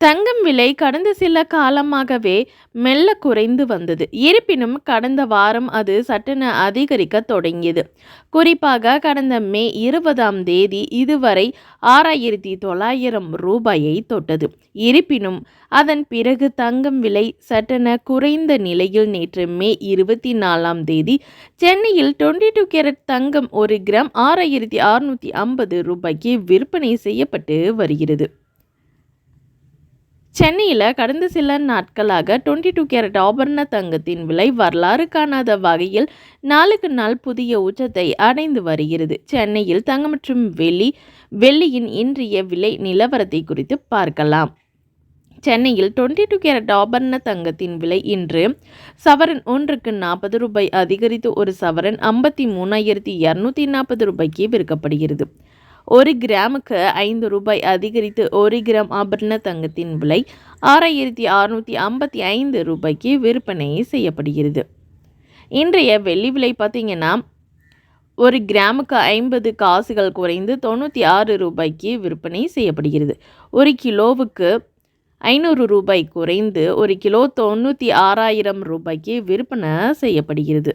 தங்கம் விலை கடந்த சில காலமாகவே மெல்ல குறைந்து வந்தது. இருப்பினும் கடந்த வாரம் அது சட்டென அதிகரிக்க தொடங்கியது. குறிப்பாக கடந்த மே இருபதாம் தேதி இதுவரை ஆறாயிரத்தி தொள்ளாயிரம் ரூபாயை தொட்டது. இருப்பினும் அதன் பிறகு தங்கம் விலை சட்டென குறைந்த நிலையில் நேற்று மே இருபத்தி நாலாம் தேதி சென்னையில் டுவெண்ட்டி டூ கேரட் தங்கம் ஒரு கிராம் ஆறாயிரத்தி அறுநூற்றி ஐம்பது ரூபாய்க்கு விற்பனை செய்யப்பட்டு வருகிறது. சென்னையில் கடந்த சில நாட்களாக டுவெண்ட்டி டூ கேரட் ஆபரண தங்கத்தின் விலை வரலாறு காணாத வகையில் நாளுக்கு நாள் புதிய உச்சத்தை அடைந்து வருகிறது. சென்னையில் தங்கம் மற்றும் வெள்ளி வெள்ளியின் இன்றைய விலை நிலவரத்தை குறித்து பார்க்கலாம். சென்னையில் டுவெண்ட்டி டூ கேரட் ஆபரண தங்கத்தின் விலை இன்று சவரன் ஒன்றுக்கு நாற்பது ரூபாய் அதிகரித்து ஒரு சவரன் ஐம்பத்தி மூணாயிரத்தி இரநூத்தி நாற்பது ரூபாய்க்கு விற்கப்படுகிறது. ஒரு கிராமுக்கு ஐந்து ரூபாய் அதிகரித்து ஒரு கிராம் ஆபரண தங்கத்தின் விலை ஆறாயிரத்தி அறுநூற்றி ஐம்பத்தி ஐந்து ரூபாய்க்கு விற்பனை செய்யப்படுகிறது. இன்றைய வெள்ளி விலை பார்த்திங்கன்னா ஒரு கிராமுக்கு ஐம்பது காசுகள் குறைந்து தொண்ணூற்றி ஆறு ரூபாய்க்கு விற்பனை செய்யப்படுகிறது. ஒரு கிலோவுக்கு ஐநூறு ரூபாய் குறைந்து ஒரு கிலோ தொண்ணூற்றி ஆறாயிரம் ரூபாய்க்கு விற்பனை செய்யப்படுகிறது.